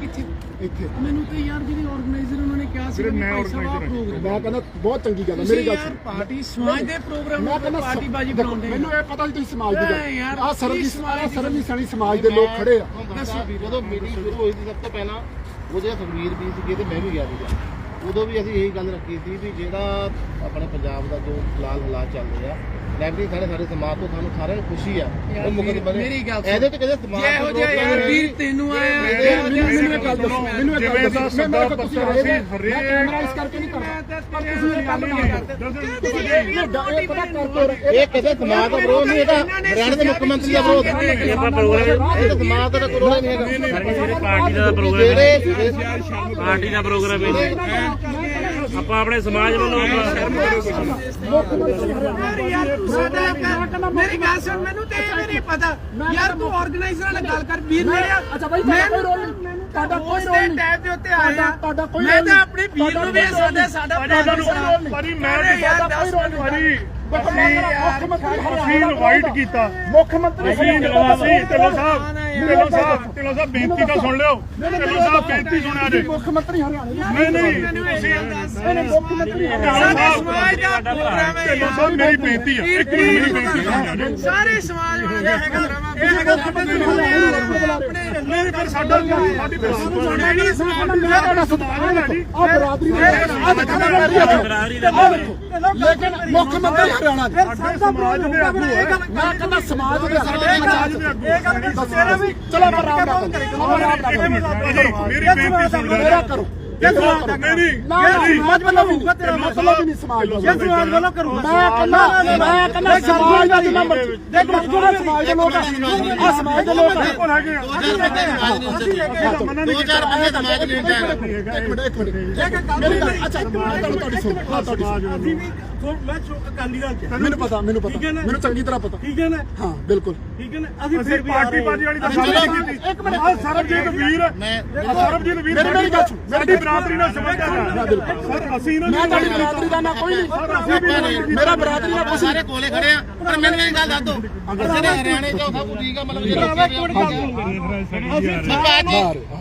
ਕਿੱਥੇ ਇੱਥੇ। ਮੈਨੂੰ ਤੇ ਯਾਰ ਜਿਹੜੀ ਆਰਗੇਨਾਈਜ਼ਰ ਉਹਨਾਂ ਨੇ ਕਿਹਾ ਸੀ ਵੀਰੇ, ਵੀ ਮੈਂ ਭਾਈ ਸਾਹਿਬ ਆਹ organizer ਹਾਂ। program ਮੈਂ ਕਹਿੰਦਾ ਬਹੁਤ ਚੰਗੀ ਗੱਲ ਹੈ ਤੁਸੀਂ ਮੇਰੀ ਗੱਲ ਯਾਰ ਸੁਣ ਪਾਰਟੀ ਸਮਾਜ ਦੇ ਪ੍ਰੋਗਰਾਮ ਮੈਂ ਨੂੰ ਕਹਿੰਦਾ ਪਾਰਟੀ ਬਾਜੀ ਦੇਖੋ, ਬਣਾਉਂਦੇ ਮੈਨੂੰ ਇਹ ਪਤਾ ਨਹੀਂ ਤੁਸੀਂ ਸਮਾਜ ਦੀ ਐ ਯਾਰ, ਗੱਲ ਆ ਸਰਬ ਦੀ ਕੀ ਸਮਾਜ ਦੀ ਸਰਬ ਦੀ ਸਣੀ ਸਮਾਜ ਦੇ ਲੋਕ ਖੜੇ ਆ। ਦੱਸੋ ਜਦੋਂ ਮੀਟਿੰਗ ਸ਼ੁਰੂ ਹੋਈ ਸੀ ਸਭ ਤੋਂ ਪਹਿਲਾਂ ਉਹਦੇ ਸੁਖਵੀਰ ਵੀ ਸੀਗੇ ਤੇ ਮੈਂ ਵੀ ਗਿਆ ਸੀਗਾ। ਉਦੋਂ ਵੀ ਅਸੀਂ ਇਹੀ ਗੱਲ ਰੱਖੀ ਸੀ ਵੀ ਜਿਹੜਾ ਆਪਣੇ ਪੰਜਾਬ ਦਾ ਜੋ ਫਿਲਹਾਲ ਹਾਲਾਤ ਚੱਲ ਰਹੇ ਲੈਬਰੀ ਸਾਡੇ ਸਾਰੇ ਸਮਾਜ ਤੋਂ ਸਾਨੂੰ ਸਾਰਿਆਂ ਨੂੰ ਖੁਸ਼ੀ ਆ। ਉਹ ਮੁਕਤ ਮੇਰੀ- ਬਣੇ। ਮੇਰੀ ਗੱਲ ਸੁਣ। ਇਹਦੇ ਤੇ ਕਦੇ ਸਮਾਜ ਜੇ ਇਹੋ ਜਿਹਾ ਯਾਰ ਵੀਰ ਤੈਨੂੰ ਆਇਆ ਮੈਨੂੰ ਇਹ ਗੱਲ ਦੱਸੋ। ਮੈਨੂੰ ਇਹ ਜਿਵੇਂ ਗੱਲ ਦੱਸੋ। ਮੈਂ ਮੈਂ ਤੁਸੀਂ ਹਰੇਕ- ਮੈਂ ਕੈਮਰਾ ਇਸ ਕਰਕੇ ਨਹੀਂ ਕਰਦਾ ਪਰ ਤੁਸੀਂ ਇਹ ਗੱਲ ਨਾ ਕਰੋ ਇਹ ਇਹ ਪਤਾ ਕਰ ਤੋ ਇਹ ਕਿਸੇ ਸਮਾਜ ਦਾ ਵਿਰੋਧ ਨਹੀਂ ਹੈਗਾ। ਹਰਿਆਣਾ ਦੇ ਮੁੱਖ ਮੰਤਰੀ ਦਾ ਵਿਰੋਧ। ਹੈ। ਇਹ ਇਹ ਤਾਂ ਸਮਾਜ ਦਾ ਵਿਰੋਧ ਨਹੀਂ ਹੈਗਾ। ਪਾਰਟੀ ਦਾ ਪ੍ਰੋਗਰਾਮ ਹੈ। ਪਾਰਟੀ ਦਾ ਪ੍ਰੋਗਰਾਮ ਹੈ। ਆਪਾਂ ਆਪਣੇ ਸਮਾਜ ਵੱਲੋਂ ਯਾਰ ਤੂੰ ਸਾਡਾ ਇੱਕ- ਮੇਰੀ ਗੱਲ ਸੁਣ ਮੈਨੂੰ ਤੇ ਇਹ ਵੀ ਨਹੀਂ ਪਤਾ। ਯਾਰ ਤੂੰ ਆਰਗੇਨਾਈਜ਼ਰ ਨਾਲ ਗੱਲ ਕਰ ਵੀਰ ਮੇਰੇ ਅੱਛਾ ਬਾਈ, ਤੁਹਾਡਾ ਕੋਈ ਰੋਲ ਨਹੀਂ। ਤੁਹਾਡਾ ਕੋਈ ਰੋਲ ਨਹੀਂ। ਟੈਬ ਦੇ ਉੱਤੇ ਆਇਆ ਤੁਹਾਡਾ- ਕੋਈ ਮੈਂ ਤਾਂ। ਆਪਣੇ ਵੀਰ ਨੂੰ ਵੀ ਸਾਡਾ ਸਾਡਾ ਭਾਜੀ ਮੈਂ ਤੁਹਾਡਾ ਕੋਈ ਰੋਲ ਨਹੀਂ। ਮੁੱਖ ਮੰਤਰੀ ਅਸੀਂ ਇਨਵਾਈਟ ਕੀਤਾ ਮੁੱਖ ਮੰਤਰੀ ਅਸੀਂ ਅਸੀਂ ਢਿੱਲੋਂ ਸਾਹਿਬ ਢਿੱਲੋਂ ਸਾਹਿਬ ਢਿੱਲੋਂ ਸਾਹਿਬ ਬੇਨਤੀ ਤਾਂ ਸੁਣ ਲਿਓ ਢਿੱਲੋਂ ਸਾਹਿਬ ਬੇਨਤੀ ਸੁਣਿਆ ਜੇ ਮੁੱਖ ਮੰਤਰੀ ਹਰਿਆਣਾ ਦੇ ਨਹੀਂ ਨਹੀਂ ਤੁਸੀਂ ਇਹਨੇ ਮੁੱਖ ਮੰਤਰੀ ਹਰਿਆਣਾ ਸਾਡੇ ਸਮਾਜ ਦਾ ਪ੍ਰੋਗਰਾਮ ਹੈ ਢਿੱਲੋਂ ਸਾਹਿਬ ਮੇਰੀ ਬੇਨਤੀ ਆ ਇੱਕ ਮਿੰਟ ਮੇਰੀ ਬੇਨਤੀ ਸੁਣਿਆ ਜੇ ਸਾਰੇ ਸਮਾਜ ਵਾਲਾ ਹੈਗਾ ਇਹ ਹੈਗਾ ਆਪਣੇ ਨਹੀਂ ਪਰ ਸਾਡਾ ਸਾਡੀ ਸਾਡਾ ਨਹੀਂ ਸਮਾਜ ਮੈਂ ਤੁਹਾਡਾ ਸਤਿਕਾਰ ਹੈ ਜੀ ਆ ਬਰਾਦਰੀ ਦਾ ਆ ਦੇਖੋ ਬਰਾਦਰੀ ਦਾ ਦੇਖੋ ਲੇਕਿਨ ਮੁੱਖ ਮੰਤਰੀ ਹਰਿਆਣਾ ਦੇ ਸਾਡੇ ਸਮਾਜ ਦੇ ਆਗੂ ਹੈ ਮੈਂ ਕਹਿੰਦਾ ਸਮਾਜ ਦੇ ਸਾਡੇ ਸਮਾਜ ਦੇ ਆਗੂ ਇਹ ਗੱਲ ਤੇਰਾ ਵੀ ਚਲੋ ਆਰਾਮ ਨਾਲ ਕਰੋ ਆਰਾਮ ਨਾਲ ਕਰੋ ਮੇਰੀ ਬੇਨਤੀ ਸੁਣ ਮੇਰਾ ਕਰੋ। ਮੇਰੀ ਨਾ ਨਾ ਸਮਾਜ ਵੱਲੋਂ ਵੀ ਨਹੀਂ ਤੇਰਾ ਮਤਲਬ ਵੀ ਨਹੀਂ ਸਮਾਜ ਵੱਲੋਂ ਇਹ ਸਮਾਜ ਵੱਲੋਂ ਕਰੂੰਗਾ। ਮੈਂ ਕਹਿੰਦਾ ਮੈਂ ਕਹਿੰਦਾ ਸਮਾਜ ਦਾ ਜਿੰਨਾ ਮਰਜ਼ੀ ਦੇਖ ਮੈਂ ਜਿਹੜਾ ਸਮਾਜ ਦੇ ਲੋਕ ਆ ਸਮਾਜ ਦੇ ਲੋਕ ਆ ਕੋਲ ਹੈਗੇ ਆ ਦੋ ਚਾਰ ਬੰਦੇ ਸਮਾਜ ਨਹੀਂ ਹੁੰਦਾ ਇੱਕ ਮਿੰਟ ਇੱਕ ਮਿੰਟ ਮੇਰੀ ਗੱਲ ਅੱਛਾ ਮੈਂ ਤੁਹਾਨੂੰ ਤੁਹਾਡੀ ਸੁਣ ਹਾਂ ਤੁਹਾਡੀ ਸੁਣ ਮੈਂ ਅਕਾਲੀ ਦਲ ਚ ਮੈਨੂੰ ਪਤਾ ਮੈਨੂੰ ਪਤਾ ਮੈਨੂੰ ਚੰਗੀ ਤਰ੍ਹਾਂ ਪਤਾ ਠੀਕ ਹੈ ਨਾ ਹਾਂ ਬਿਲਕੁਲ ਠੀਕ ਹੈ ਨਾ ਅਸੀਂ ਫਿਰ ਪਾਰਟੀ ਬਾਜੀ ਵਾਲੀ ਸਾਡੀ ਨਹੀਂ ਕੀਤੀ ਇੱਕ ਮਿੰਟ ਸਰਬਜੀਤ ਵੀਰ ਆਹ ਸਰਬਜੀਤ ਵੀਰ ਮੇਰੀ- ਮੇਰੀ ਗੱਲ ਸੁਣ। ਸਾਡੀ ਬਰਾਦਰੀ ਨਾਲ ਸੰਬੰਧ ਹੈ ਸਰ ਅਸੀਂ ਨਾ ਮੈਂ ਤੁਹਾਡੀ ਬਰਾਦਰੀ ਦਾ ਨਾ ਕੋਈ ਨਹੀਂ। ਮੇਰਾ ਬਰਾਦਰੀ ਦਾ ਕੁਛ ਸਾਰੇ ਕੋਲੇ ਖੜੇ ਆ। ਪਰ ਮੈਨੂੰ ਇਹ ਗੱਲ ਦੱਸ ਦੋ ਜਿਹੜੇ ਹਰਿਆਣੇ ਚ ਸਭ ਕੁਝ ਠੀਕ ਆ ਮਤਲਬ ਜਿਹੜਾ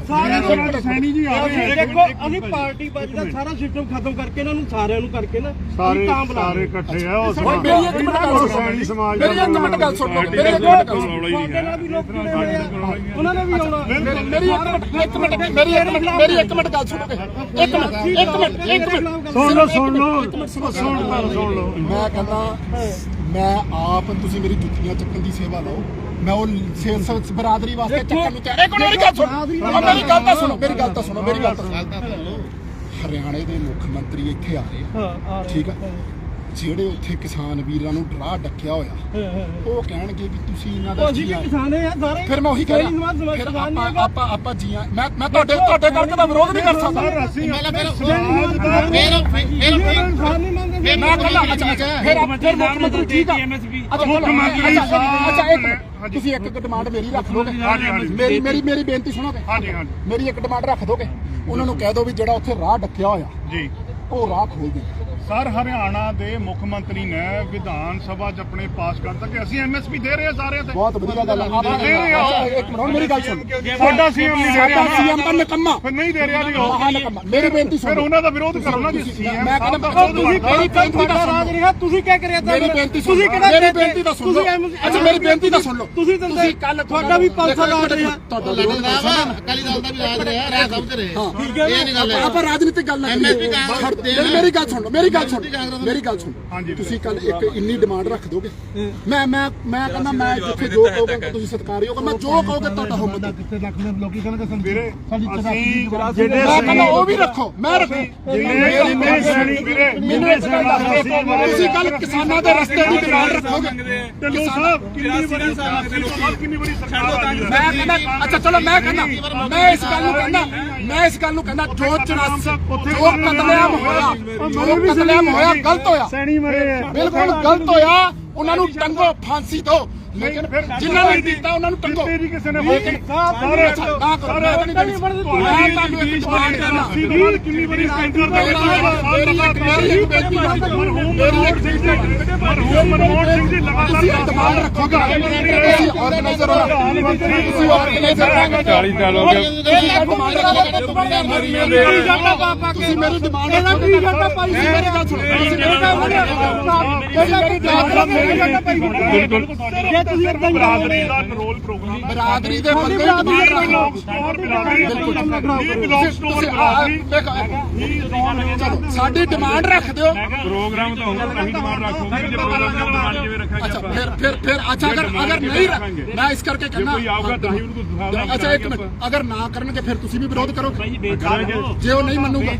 ਸਾਰੇ ਸੈਣੀ ਜੀ ਆ ਰਹੇ ਆ। ਦੇਖੋ ਅਸੀਂ ਪਾਰਟੀ ਬਾਜੀ ਦਾ ਸਾਰਾ ਸਿਸਟਮ ਖਤਮ ਕਰਕੇ ਇਹਨਾਂ ਨੂੰ ਸਾਰਿਆਂ ਨੂੰ ਕਰਕੇ ਨਾ ਸਾਰੇ ਸਾਰੇ ਇਕੱਠੇ ਆ ਉਹ ਮੇਰੀ ਇੱਕ ਮਿੰਟ ਗੱਲ ਸੁਣੋ। ਸੈਣੀ ਸਮਾਜ ਮੇਰੀ ਇੱਕ ਮਿੰਟ ਗੱਲ ਸੁਣ। ਲਓ ਮੇਰੀ ਇੱਕ ਮਿੰਟ ਗੱਲ ਸੁਣ। ਉਹਨਾਂ ਨੇ ਵੀ ਆਉਣਾ। ਮੇਰੀ ਇੱਕ ਮਿੰਟ ਇੱਕ ਮਿੰਟ ਮੇਰੀ ਇੱਕ ਮਿੰਟ ਮੇਰੀ ਇੱਕ ਮਿੰਟ ਗੱਲ ਸੁਣੋਗੇ ਇੱਕ ਮਿੰਟ ਇੱਕ ਮਿੰਟ ਇੱਕ ਮਿੰਟ ਸੁਣ ਲਓ ਸੁਣ ਲਓ ਸੁਣ ਲਓ। ਸੁਣ ਲਓ। ਮੈਂ ਕਹਿੰਦਾ ਮੈਂ ਆਪ ਤੁਸੀਂ ਮੇਰੀ ਜੁੱਤੀਆਂ ਚੱਕਣ ਦੀ ਸੇਵਾ ਲਓ। ਮੈਂ ਉਹ ਸੇਲਸ ਬਰਾਦਰੀ ਵਾਸਤੇ ਚੱਕਣ ਨੂੰ ਤਿਆਰ ਇੱਕ ਮਿੰਟ ਮੇਰੀ ਗੱਲ ਸੁਣੋ। ਉਹ ਮੇਰੀ ਗੱਲ ਤਾਂ ਸੁਣੋ। ਮੇਰੀ ਗੱਲ ਤਾਂ ਸੁਣੋ ਮੇਰੀ ਗੱਲ ਤਾਂ ਸੁਣੋ। ਹਰਿਆਣੇ ਦੇ ਮੁੱਖ ਮੰਤਰੀ ਇੱਥੇ ਆ ਰਹੇ ਆ। ਠੀਕ ਆ। ਜਿਹੜੇ ਉੱਥੇ ਕਿਸਾਨ ਵੀਰਾਂ ਨੂੰ ਡਰਾ ਡੱਕਿਆ ਹੋਇਆ ਉਹ ਕਹਿਣਗੇ ਵੀ ਤੁਸੀਂ ਇਹਨਾਂ ਦਾ ਜੀ। ਕਿਸਾਨ ਆ ਸਾਰੇ। ਫਿਰ ਮੈਂ ਉਹੀ ਕਹਿ ਰਿਹਾ ਫਿਰ ਆਪਾਂ। ਆਪਾਂ ਆਪਾਂ ਜੀਆਂ ਮੈਂ ਮੈਂ ਤੁਹਾਡੇ ਤੁਹਾਡੇ ਕਰਕੇ ਦਾ ਵਿਰੋਧ ਨਹੀਂ ਕਰ ਸਕਦਾ। ਨਹੀਂ ਮੰਨਦੇ ਮੈਂ ਕਹਿੰਦਾ ਅੱਛਾ ਫਿਰ ਫਿਰ ਮੁੱਖ ਮੰਤਰੀ ਠੀਕ ਆ। ਅੱਛਾ ਮੁੱਖ ਮੰਤਰੀ ਅੱਛਾ, ਸਾਹਿਬ ਅੱਛਾ ਇੱਕ। ਤੁਸੀਂ ਇੱਕ ਡਿਮਾਂਡ ਮੇਰੀ ਰੱਖ ਹਾਂਜੀ। ਮੇਰੀ ਮੇਰੀ ਮੇਰੀ ਬੇਨਤੀ ਸੁਣੋਗੇ ਹਾਂਜੀ ਹਾਂਜੀ। ਮੇਰੀ ਇੱਕ ਡਿਮਾਂਡ ਰੱਖ ਦੋਗੇ। ਉਹਨਾਂ ਨੂੰ ਕਹਿ ਦਿਓ ਵੀ ਜਿਹੜਾ ਉੱਥੇ ਰਾਹ ਡੱਕਿਆ ਹੋਇਆ। ਜੀ। ਉਹ ਰਾਹ ਖੋਲ ਦੇ ਸਰ ਹਰਿਆਣਾ ਦੇ ਮੁੱਖ ਮੰਤਰੀ ਨੇ ਵਿਧਾਨ ਸਭਾ 'ਚ ਆਪਣੇ ਪਾਸ ਕਰਤਾ ਕਿ ਅਸੀਂ ਐਮਐਸਪੀ ਦੇ ਰਹੇ ਹਾਂ ਸਾਰਿਆਂ ਤੇ। ਬਹੁਤ ਵਧੀਆ ਗੱਲ ਆ। ਆਪਾਂ ਦੇ ਰਹੇ ਆ। ਅੱਛਾ, ਇੱਕ ਮਿੰਟ ਹੁਣ ਮੇਰੀ ਗੱਲ ਸੁਣ। ਸਾਡਾ ਸੀਐਮ ਨਹੀਂ ਦੇ ਰਿਹਾ ਸਾਡਾ ਸੀਐਮ ਤਾਂ ਨਿਕੰਮਾ। ਫਿਰ ਨਹੀਂ ਦੇ ਰਿਹਾ ਜੀ ਉਹ। ਮੇਰੀ ਬੇਨਤੀ ਸੁਣ। ਫਿਰ ਉਹਨਾਂ ਦਾ ਵਿਰੋਧ ਕਰੋ ਨਾ ਜੀ। ਸੀਐਮ ਮੈਂ ਕਹਿੰਦਾ ਦਾ ਤੁਸੀਂ ਮੇਰੀ ਬੇਨਤੀ ਤਾਂ ਸੁਣ। ਲਓ। ਰਿਹਾ ਤੁਸੀਂ ਕੀ ਕਰਿਆ ਤਾਂ ਮੇਰੀ ਬੇਨਤੀ ਸੁਣ। ਤੁਸੀਂ। ਕਿਹੜਾ ਮੇਰੀ ਬੇਨਤੀ ਤਾਂ ਸੁਣ। ਲਓ ਅੱਛਾ ਮੇਰੀ ਬੇਨਤੀ ਤਾਂ ਸੁਣ। ਲਓ ਤੁਸੀਂ ਤੁਸੀਂ ਕੱਲ ਤੁਹਾਡਾ ਵੀ 500 ਰਾਜ ਰਿਹਾ। ਤੁਹਾਡਾ ਸਾਹਿਬ ਅਕਾਲੀ ਦਲ ਦਾ ਵੀ ਰਾਜ ਰਿਹਾ। ਰਾਜ ਚ ਰਹੇ। ਠੀਕ ਇਹ ਨਹੀਂ ਗੱਲ ਹੈ। ਆਪਾਂ ਰਾਜਨੀਤਿਕ ਗੱਲ ਨਾ MSP ਕਾਂਗਰਸ ਛੱਡ- ਦੇ ਨਾ। ਮੇਰੀ ਗੱਲ ਸੁਣ ਲਓ ਮੇਰੀ ਗੱਲ ਸੁਣ ਮੇਰੀ ਗੱਲ ਸੁਣ। ਤੁਸੀਂ ਕੱਲ ਇੱਕ ਇੰਨੀ ਡਿਮਾਂਡ ਰੱਖ ਦੋਗੇ? ਮੈਂ ਮੈਂ ਮੈਂ ਕਹਿੰਦਾ ਮੈਂ ਜਿੱਥੇ ਜੋ ਕਹੋਗੇ ਤੁਸੀਂ ਸਤਿਕਾਰਯੋਗ ਮੈਂ ਜੋ ਕਹੋਗੇ ਤੁਹਾਡਾ ਹੁਕਮ। ਹੈ ਕਿੱਥੇ ਲੱਖ ਦੇ ਲੋਕੀ ਕਹਿੰਦੇ ਵੀਰੇ ਅਸੀਂ ਮੈਂ ਕਹਿੰਦਾ ਉਹ ਵੀ ਰੱਖੋ ਮੈਂ ਰੱਖੋ ਜਿੰਨੇ ਜਿੰਨੇ ਸੈਣੀ ਵੀਰੇ ਮੈਨੂੰ ਇੱਕ ਗੱਲ ਦੱਸ ਦਿਓ ਤੁਸੀਂ ਕੱਲ ਕਿਸਾਨਾਂ ਦੇ ਰਸਤੇ ਦੀ ਡਿਮਾਂਡ ਰੱਖੋਗੇ? ਢਿੱਲੋਂ ਸਾਹਿਬ ਕਿੰਨੀ ਵਾਰੀ ਸਰਕਾਰ ਕਿੰਨੀ ਵਾਰੀ ਸਰਕਾਰ ਆ ਗਈ ਹੈ। ਮੈਂ ਕਹਿੰਦਾ ਅੱਛਾ ਚਲੋ ਮੈਂ ਕਹਿੰਦਾ ਮੈਂ ਇਸ ਗੱਲ ਨੂੰ ਕਹਿੰਦਾ ਮੈਂ ਇਸ ਗੱਲ ਨੂੰ ਕਹਿੰਦਾ ਜੋ 84 ਜੋ ਕਤਲੇਆਮ ਹੋਇਆ। ਜੋ ਕਤਲੇਆਮ ਹੋਇਆ ਗਲਤ ਹੋਇਆ। ਸੈਣੀ ਮਰੇ। ਬਿਲਕੁਲ ਗਲਤ ਹੋਇਆ। ਉਹਨਾਂ ਨੂੰ ਟੰਗੋ ਫਾਂਸੀ ਦਿਓ ਲੇਕਿਨ ਜਿਨ੍ਹਾਂ ਨੇ ਦਿੱਤਾ ਉਹਨਾਂ ਨੂੰ ਟੰਗੋ ਤੇਰੀ ਕਿਸੇ ਨੇ ਲੇਕਿਨ ਸਾਰੇ ਤਾਂ ਨਹੀਂ ਦੇਣੀ। ਮੈਂ ਤੁਹਾਨੂੰ ਇੱਕ ਡਿਮਾਂਡ ਕਰਨਾ ਕਿੰਨੀ ਵਾਰੀ ਸੈਂਟਰ ਦਾ ਮੇਰੀ ਇੱਕ ਬੇਨਤੀ ਮਰਹੂਮ ਮਨਮੋਹਨ ਸਿੰਘ ਜੀ ਮਰਹੂਮ ਮਨਮੋਹਨ ਸਿੰਘ ਜੀ ਲਗਾਤਾਰ ਡਿਮਾਂਡ ਰੱਖੋਗੇ ਆਰਗੇਨਾਈਜ਼ਰ ਹੋ ਤੁਸੀਂ ਆਰਗੇਨਾਈਜ਼ਰ ਹੋ 40 ਸਾਲ ਹੋ ਗਏ ਡਿਮਾਂਡ ਰੱਖੋਗੇ ਤੁਸੀਂ ਮੇਰੀ ਡਿਮਾਂਡ ਕੀ ਕਰਦਾ ਭਾਈ ਸੀ ਮੇਰੀ ਗੱਲ ਸੁਣੋ ਤੁਸੀਂ ਮੇਰੀ ਗੱਲ ਜੇ ਤੁਸੀਂ ਬਰਾਦਰੀ ਦਾ ਰੋਲ ਪ੍ਰੋਗਰਾਮ ਬਰਾਦਰੀ ਦੇ ਬੰਦੇ ਡਿਮਾਂਡ ਰੱਖੋ ਚਲੋ ਸਾਡੀ ਡਿਮਾਂਡ ਰੱਖ ਦਿਓ ਪ੍ਰੋਗਰਾਮ ਤਾਂ ਹੋਊਗਾ ਅਸੀਂ ਡਿਮਾਂਡ ਰੱਖੂਗੇ ਜੇ ਪ੍ਰੋਗਰਾਮ ਦਾ ਡਿਮਾਂਡ ਜਿਵੇਂ ਰੱਖਾਂਗੇ ਅੱਛਾ ਫਿਰ ਫਿਰ ਫਿਰ ਅੱਛਾ ਅਗਰ ਅਗਰ ਨਹੀਂ ਮੈਂ ਇਸ ਕਰਕੇ ਕਹਿੰਦਾ ਕੋਈ ਆਊਗਾ ਤਾਂ ਹੀ ਉਹਨੂੰ ਦਿਖਾਵਾਂਗੇ ਅੱਛਾ ਇੱਕ ਮਿੰਟ ਅਗਰ ਨਾ ਕਰਨਗੇ ਫਿਰ ਤੁਸੀਂ ਵੀ ਵਿਰੋਧ ਕਰੋਗੇ ਜੇ ਉਹ ਨਹੀਂ ਮੰਨੂਗਾ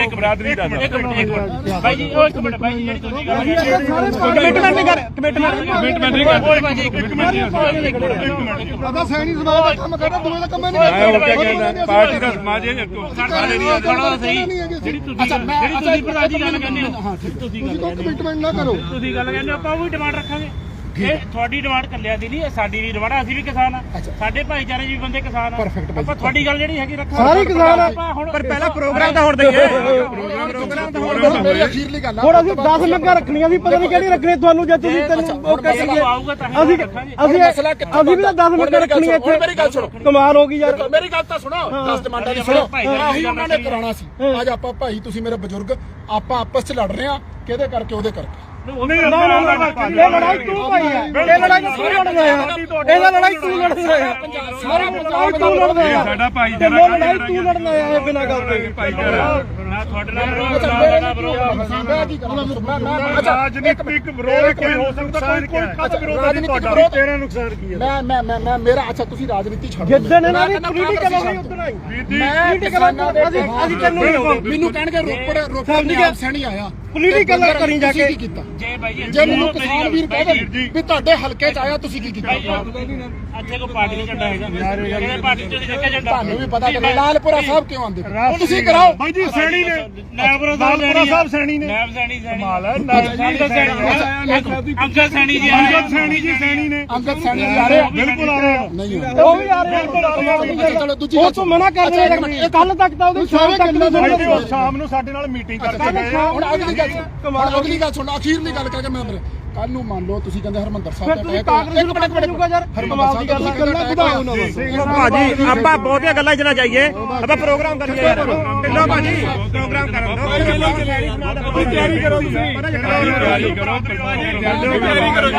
ਇੱਕ ਬਰਾਦਰੀ ਦਾ ਇੱਕ ਮਿੰਟ ਇੱਕ ਮਿੰਟ ਭਾਈ ਜੀ ਉਹ ਇੱਕ ਮਿੰਟ ਭਾਈ ਜੀ ਜਿਹੜੀ ਤੁਸੀਂ ਗੱਲ ਕਮਿਟਮੈਂਟ ਨਹੀਂ ਕਰ ਕਮਿਟਮੈਂਟ ਕਮਿਟਮੈਂਟ ਨਹੀਂ ਓਏ ਭਾਈ ਜੀ ਇੱਕ ਇੱਕ ਮਿੰਟ ਮਿੰਟ ਇੱਕ ਮਿੰਟ ਅਦਾ ਸੈਣੀ ਸਮਾਜ ਦਾ ਕੰਮ ਕਰਦਾ ਦੂਏ ਦਾ ਕੰਮ ਹੀ ਨਹੀਂ ਮੈਂ ਹੋਰ ਕਿਆ ਕਹਿੰਦਾ ਪਾਰਟੀ ਦਾ ਸਮਾਜ ਹੈ ਸਾਡੇ ਨਹੀਂ ਥੋੜਾ ਸਹੀ ਜਿਹੜੀ ਤੁਸੀਂ ਅੱਛਾ ਮੈਂ ਜਿਹੜੀ ਅੱਛਾ ਤੁਸੀਂ ਪ੍ਰਧਾਨ ਜੀ ਗੱਲ ਕਹਿੰਦੇ ਹੋ ਹਾਂ ਠੀਕ ਤੁਸੀਂ ਗੱਲ ਕਹਿੰਦੇ ਕਮਿਟਮੈਂਟ ਨਾ ਕਰੋ ਹੋ ਤੁਸੀਂ ਗੱਲ ਕਹਿੰਦੇ ਹੋ ਆਪਾਂ ਉਹ ਵੀ ਡਿਮਾਂਡ ਰੱਖਾਂਗੇ ਇਹ ਤੁਹਾਡੀ ਡਿਮਾਂਡ ਕੱਲਿਆਂ ਦੀ ਨਹੀਂ ਸਾਡੀ ਵੀ ਡਿਮਾਂਡ ਅਸੀਂ ਵੀ ਕਿਸਾਨ ਆ। ਸਾਡੇ ਭਾਈਚਾਰੇ ਵੀ ਬੰਦੇ ਕਿਸਾਨ ਆ। ਆਪਾਂ ਤੁਹਾਡੀ ਗੱਲ ਜਿਹੜੀ ਹੈਗੀ ਰੱਖਾਂਗੇ ਸਾਰੇ ਕਿਸਾਨ ਆ। ਆਪਾਂ ਹੁਣ ਪਰ ਪਹਿਲਾਂ ਪ੍ਰੋਗਰਾਮ ਤਾਂ ਹੁਣ ਦਈਏ ਮੇਰੀ ਅਖੀਰਲੀ ਗੱਲ ਆ ਹੁਣ ਅਸੀਂ 10 ਮੰਗਾਂ ਰੱਖਣੀਆਂ ਸੀ ਪਤਾ ਨਹੀਂ ਕਿਹੜੀ ਰੱਖਣੀ ਤੁਹਾਨੂੰ ਜੇ ਤੁਸੀਂ ਤੈਨੂੰ ਉਹ ਹੀ ਅਸੀਂ ਅਸੀਂ ਅਸੀਂ ਵੀ ਤਾਂ 10 ਮੰਗਾਂ ਰੱਖਣੀਆਂ ਹੁਣ ਮੇਰੀ ਗੱਲ ਸੁਣੋ। ਇੱਥੇ। ਕਮਾਲ ਹੋ ਗਈ ਯਾਰ। ਮੇਰੀ ਗੱਲ ਤਾਂ ਸੁਣੋ 10 ਡਿਮਾਂਡਾਂ ਦੀ ਸੁਣੋ। ਆਹੀ ਉਹਨਾਂ ਨੇ ਕਰਾਉਣਾ ਸੀ। ਅੱਜ ਆਪਾਂ ਭਾਈ ਤੁਸੀਂ ਮੇਰੇ ਬਜ਼ੁਰਗ ਆਪਾਂ ਆਪਸ ਚ ਲੜ ਰਹੇ ਆ ਕਿਹਦੇ ਕਰਕੇ ਉਹਦੇ ਕਰਕੇ। ਨਹੀਂ ਨਾ ਨਾ ਨਾ ਇਹ ਲੜਾਈ ਤੂੰ ਭਾਈ ਹੈ ਇਹ ਲੜਾਈ ਤੂੰ ਲੜਦਾ ਹੈ ਇਹਦਾ ਲੜਾਈ ਤੂੰ ਲੜਦਾ ਹੈ ਸਾਰਾ ਪੰਜਾਬ ਤੂੰ ਲੜਦਾ ਹੈ ਸਾਡਾ ਲੜਾਈ ਤੂੰ ਲੜਦਾ ਹੈ ਇਹ ਬਿਨਾਂ ਗੱਲ ਤੋਂ। ਭਾਈਚਾਰਾ। ਨਾ ਤੁਹਾਡੇ ਨਾਲ ਵਿਰੋਧ, ਅੱਛਾ ਨਾ ਮੇਰੇ ਨਾਲ ਵਿਰੋਧ। ਮੈਂ ਕੀ ਕਰਾਂ ਮੈਂ ਮੈਂ ਅੱਛਾ ਰਾਜਨੀਤਿਕ ਵਿਰੋਧ ਕੋਈ ਹੋ ਸਕਦਾ ਕੋਈ ਕੋਈ ਕੱਟ ਵਿਰੋਧ ਨਹੀਂ ਰਾਜਨੀਤਿਕ ਤੁਹਾਡਾ। ਵਿਰੋਧ ਤੇਰਾ ਨੁਕਸਾਨ ਕੀ ਹੈ? ਮੈਂ ਮੈਂ ਮੈਂ ਮੈਂ ਮੇਰਾ ਅੱਛਾ ਤੁਸੀਂ ਰਾਜਨੀਤੀ ਛੱਡ ਜਿੱਦਣ ਇਹਨਾਂ ਦੀ ਪੋਲੀਟੀਕਲ ਹੋ ਗਈ ਉਦੋਂ ਹੀ ਮੈਂ ਕਿਸਾਨਾਂ ਦੇ ਅਸੀਂ ਅਸੀਂ ਤੈਨੂੰ ਨਹੀਂ ਲਾਉਂਦੇ ਮੈਨੂੰ ਕਹਿਣਗੇ ਰੋਪੜ ਰੋਪੜ ਸਮਝ ਨਹੀਂ ਗਿਆ। ਆਪ ਸੈਣੀ ਆਇਆ। ਪੋਲੀਟੀਕਲ ਕਰੀ ਜਾ ਤੁਸੀਂ ਕੇ ਕੀ ਕੀਤਾ? ਜੇ ਭਾਈ ਜੀ ਜੇ ਮੈਨੂੰ ਕਿਸਾਨ ਵੀਰ ਕਹਿ ਵੀ ਤੁਹਾਡੇ ਹਲਕੇ ਚ ਆਇਆ ਤੁਸੀਂ ਕੀ ਕੀਤਾ? ਅੱਛੇ ਕੋ ਪਾਰਟੀ ਦਾ ਝੰਡਾ ਹੈਗਾ। ਕਿਹੜੇ ਪਾਰਟੀ ਚ ਦੇਖਿਆ ਝੰਡਾ? ਤੁਹਾਨੂੰ ਵੀ ਪਤਾ ਕਿ ਲਾਲਪੁਰਾ ਸਾਹਿਬ ਕਿਉਂ ਆਉਂਦੇ? ਤੁਸੀਂ ਕਰਾਓ। ਬਾਈ ਜੀ ਸੈਣੀ ਨੇ। ਨਾਇਬਰਾ ਲਾਲਪੁਰਾ ਸਾਹਿਬ ਸੈਣੀ ਨੇ। ਨਾਇਬ ਸੈਣੀ ਸੈਣੀ ਕਮਾਲ ਹੈ। ਨਾਇਬ ਸੈਣੀ ਅੰਕਲ ਸੈਣੀ ਜੀ ਅੰਗਦ ਸੈਣੀ ਜੀ ਸੈਣੀ ਨੇ। ਅੰਗਦ ਸੈਣੀ ਆ ਰਹੇ ਆ? ਬਿਲਕੁਲ ਆ ਰਹੇ ਆ। ਨਹੀਂ ਆ ਉਹ ਵੀ ਆ ਰਹੇ ਅੱਛਾ, ਚਲੋ ਦੂਜੀ ਉਹ ਤੋਂ ਮਨਾ ਕਰ ਰਿਹਾ ਕੱਲ ਤੱਕ ਤਾਂ ਉਹਦੀ ਸ਼ਾਮ ਤੱਕ ਨਹੀਂ ਬਾਈ ਜੀ ਉਹ ਸ਼ਾਮ ਨੂੰ ਸਾਡੇ ਨਾਲ ਮੀਟਿੰਗ ਕਰਕੇ ਗਏ ਆ ਹੁਣ ਅਗਲੀ ਗੱਲ ਸੁਣ ਹੁਣ ਅਗਲੀ ਗੱਲ ਸੁਣ। ਅਖੀਰਲੀ ਗੱਲ ਕਹਿ ਕੇ ਮੈਂ ਕੱਲ ਨੂੰ ਮੰਨ ਲਓ ਤੁਸੀਂ ਕਹਿੰਦੇ ਹਰਮੰਦਰ ਸਾਹਿਬ ਫਿਰ ਦਾ ਤੁਸੀਂ ਕਾਂਗਰਸ। ਨੂੰ ਪਟਕ ਪਟੂਗਾ ਯਾਰ ਕਮਾਲ ਦੀ ਗੱਲ ਆ ਗੱਲਾਂ ਵਧਾਓ ਨੂੰ ਭਾਜੀ ਆਪਾਂ ਬਹੁਤੀਆਂ ਗੱਲਾਂ 'ਚ ਨਾ ਜਾਈਏ ਆਪਾਂ ਪ੍ਰੋਗਰਾਮ ਕਰੀਏ ਯਾਰ ਢਿੱਲੋਂ ਭਾਜੀ ਪ੍ਰੋਗਰਾਮ ਕਰਨ ਦੋ ਤਿਆਰੀ ਕਰੋ ਤੁਸੀਂ ਤਿਆਰੀ ਕਰੋ ਤਿਆਰੀ ਕਰੋ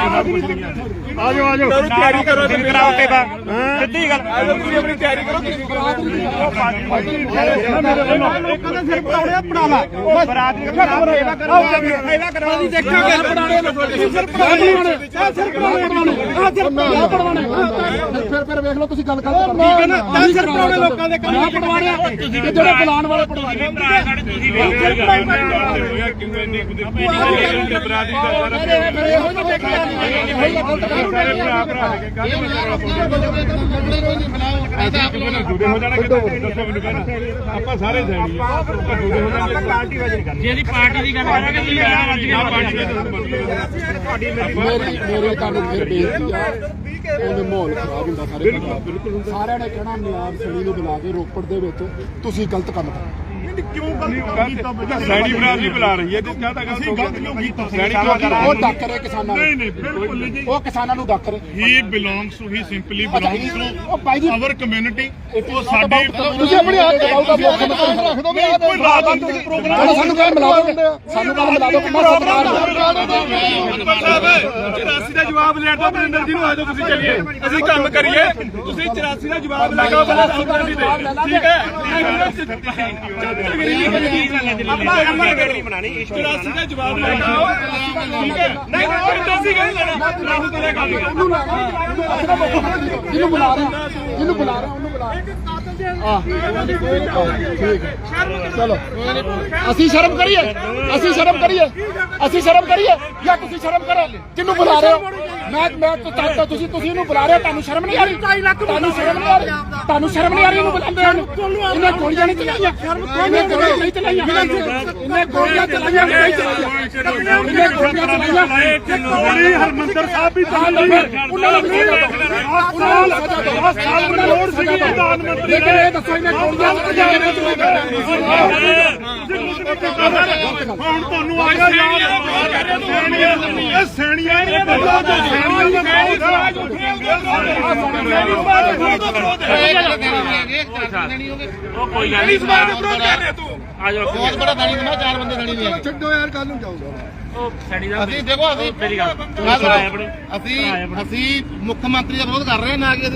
ਆਜੋ ਆਜੋ ਤਿਆਰੀ ਕਰੋ ਦਿਨ ਕਰਾਓ ਤੇ ਬਾ ਸਿੱਧੀ ਗੱਲ ਤੁਸੀਂ ਆਪਣੀ ਤਿਆਰੀ ਕਰੋ ਲੋਕਾਂ ਦੇ ਸਿਰ ਪੜਾਉਣੇ ਆ ਪੜਾ ਲਾ ਬਸ ਬਰਾਦਰੀ ਦਾ ਸੇਵਾ ਕਰੋ ਸੇਵਾ ਕਰੋ ਅਸੀਂ ਦੇਖਾਂਗੇ ਪੜਾਉਣੇ ਤੁਸੀਂ ਮੈਂ ਫਿਰ ਫਿਰ ਵੇਖ ਲਓ ਤੁਸੀਂ ਗੱਲ ਕਰ ਠੀਕ ਹੈ। ਨਾ ਤਾਂ ਸਿਰ ਪੜਾਉਣੇ ਲੋਕਾਂ ਦੇ ਕੰਮ ਪੜਵਾ ਰਿਹਾ ਜਿਹੜੇ ਬੁਲਾਉਣ ਵਾਲੇ ਪੜਵਾ ਰਹੇ ਭਰਾ ਸਾਡੇ ਤੁਸੀਂ ਵੀ ਹੋਇਆ ਕਿਵੇਂ ਨਹੀਂ ਕੁਦੇ ਬਰਾਦਰੀ ਦਾ ਸਾਰਾ ਫਿਰ? ਇਹੋ ਹੀ ਦੇਖਿਆ ਸਾਰੇ ਭਰਾ ਭਰਾ ਹੈਗੇ ਕੱਲ ਜੁਦੇ ਹੋ ਜਾਣਾ ਕਿਤੇ ਦੱਸੋ ਮੈਨੂੰ ਕਹਿੰਦਾ ਆਪਾਂ ਸਾਰੇ ਆ। ਆਪਾਂ ਜੁਦੇ ਹੋ ਜਾਣਾ ਪਾਰਟੀ ਵਜਨ ਕਰਨੀ ਜੇ ਦੀ ਪਾਰਟੀ ਦੀ ਗੱਲ ਕਰਾਂਗੇ ਤੁਸੀਂ ਆ ਵੱਜ ਨਾ ਪਾਰਟੀ ਦੇ ਤੁਹਾਡੀ ਮੇਰੀ ਮੇਰੀ ਮੇਰੀ ਤੁਹਾਨੂੰ ਫਿਰ ਬੇਨਤੀ ਆ। ਉਹਨੇ ਮਾਹੌਲ ਖਰਾਬ ਹੁੰਦਾ ਸਾਰੇ ਬਿਲਕੁਲ ਸਾਰਿਆਂ ਨੇ ਕਹਿਣਾ ਨਿਆਬ ਸਣੀ ਨੂੰ ਬੁਲਾ ਕੇ ਰੋਪੜ ਦੇ ਵਿੱਚ ਤੁਸੀਂ ਗਲਤ ਕੰਮ ਕਰ। ਕਿਉਂ ਗਲਤ ਕੀਤਾ ਸੈਣੀ ਬਰਾਦਰੀ ਬੁਲਾ ਰਹੀ ਹੈ ਜਿਸ ਕਹਤਾ ਗਲਤ ਗਲਤ ਕਿਉਂ ਕੀਤਾ? ਸੈਣੀ ਕਿਉਂ ਉਹ ਡੱਕ ਰਹੇ ਕਿਸਾਨਾਂ ਨਹੀਂ ਨੂੰ। ਨਹੀਂ ਬਿਲਕੁਲ ਨਹੀਂ। ਜੀ ਉਹ ਕਿਸਾਨਾਂ ਨੂੰ ਡੱਕ ਰਹੇ he belongs to he simply belongs ਜੀ ਟੂ ਆਵਰ ਕਮਿਊਨਿਟੀ ਉਹ ਸਾਡੀ ਤੁਸੀਂ ਆਪਣੀ ਆਪ ਦਾ ਮੁੱਖ ਮੰਤਰੀ ਰੱਖ ਦੋਗੇ ਕੋਈ ਰਾਜਨੀਤਿਕ ਪ੍ਰੋਗਰਾਮ ਸਾਨੂੰ ਗੱਲ ਮਿਲਾ ਦਿਓ ਸਾਨੂੰ ਗੱਲ ਮਿਲਾ ਕਿੰਨਾ ਸਤਿਕਾਰ ਹੈ 84 ਦਾ ਜਵਾਬ ਲੈਣ ਤੋਂ ਮਨਿੰਦਰ ਜੀ ਨੂੰ ਆ ਜਾਓ ਤੁਸੀਂ ਚੱਲੀਏ। ਅਸੀਂ ਕੰਮ ਕਰੀਏ। ਤੁਸੀਂ 84 ਦਾ ਜਵਾਬ ਲੈ ਕੇ ਪਹਿਲਾਂ ਸੌਦਾ ਨਹੀਂ ਦੇ। ਠੀਕ ਹੈ? ਆਪਾਂ 84 ਦਾ ਜਵਾਬ ਲੈ ਕੇ ਠੀਕ ਹੈ ਨਹੀਂ ਨਹੀਂ ਤੁਸੀਂ ਗੱਲ ਲੈਣਾ ਰਾਹੁਲ ਤੇਰੇ ਕੰਮ ਉਹਨੂੰ ਇਹਨੂੰ ਬੁਲਾ ਰਿਹਾ ਇਹਨੂੰ ਬੁਲਾ ਰਿਹਾ ਉਹਨੂੰ ਬੁਲਾ ਚਲੋ ਅਸੀਂ ਸ਼ਰਮ ਕਰੀਏ, ਅਸੀਂ ਸ਼ਰਮ ਕਰੀਏ, ਅਸੀਂ ਸ਼ਰਮ ਕਰੀਏ ਜਾਂ ਤੁਸੀਂ ਸ਼ਰਮ ਕਰੋ ਕਿਹਨੂੰ ਬੁਲਾ ਰਹੇ ਹੋ। ਮੈਂ ਮੈਂ ਤਾਂ ਤੁਸੀਂ ਤੁਸੀਂ ਇਹਨੂੰ ਬੁਲਾ ਰਹੇ ਹੋ ਤੁਹਾਨੂੰ ਸ਼ਰਮ ਨਹੀਂ ਆ ਰਹੀ? ਤੁਹਾਨੂੰ ਸ਼ਰਮ ਨਹੀਂ ਆ ਰਹੀ? ਤੁਹਾਨੂੰ ਸ਼ਰਮ ਨਹੀਂ ਆ ਰਹੀ ਇਹਨੂੰ ਬੁਲਾਉਂਦੇ ਨੂੰ ਇਹਨੇ ਗੋਲੀਆਂ ਨਹੀਂ ਚਲਾਈਆਂ। ਇਹਨੇ ਗੋਲੀਆਂ ਨਹੀਂ ਚਲਾਈਆਂ। ਇਹਨੇ ਗੋਲੀਆਂ ਚਲਾਈਆਂ ਨਹੀਂ ਚਲਾਈਆਂ। ਇਹਨੇ ਗੋਲੀਆਂ ਚਲਾਈਆਂ। ਗੋਲੀ ਹਰਮੰਦਰ ਸਾਹਿਬ ਵੀ ਹਾਂ ਲਓ ਫਿਰ, ਉਹਨਾਂ ਨੂੰ ਉਹਨਾਂ ਨੂੰ ਸਜ਼ਾ ਦਿਓ ਸਾਲ ਦੀ। ਲੋੜ ਸੀਗੀ ਪ੍ਰਧਾਨ ਮੰਤਰੀ ਲੇਕਿਨ ਇਹ ਦੱਸੋ ਇਹਨੇ ਗੋਲੀਆਂ ਚਲਾਈਆਂ ਇਹਨੇ ਚਲਾਈਆਂ? ਹੁਣ ਤੁਹਾਨੂੰ ਆ ਗਿਆ ਯਾਦ ਇਹ ਸੈਣੀਆਂ ਨੇ। ਬੰਦਾ ਜੋ ਸੈਣੀਆਂ ਦੇਣੀ ਹੋਗੇ ਉਹ ਕੋਈ ਗੱਲ ਨਹੀਂ ਆ ਜਾਓ ਬਹੁਤ ਬੜਾ ਦਾਣੀ ਚਾਰ ਬੰਦੇ ਦਾਣੀ ਦੇ ਛੱਡੋ ਯਾਰ ਕੱਲ ਨੂੰ ਜਾਊਗਾ ਉਹ ਸੈਣੀ ਦਾ ਅਸੀਂ ਦੇਖੋ ਅਸੀਂ ਮੇਰੀ ਗੱਲ ਗੱਲ ਭਰਾ ਆਪਣੇ ਅਸੀਂ ਅਸੀਂ ਮੁੱਖ ਮੰਤਰੀ ਦਾ ਵਿਰੋਧ ਕਰ ਰਹੇ ਹਾਂ ਨਾ ਕਿ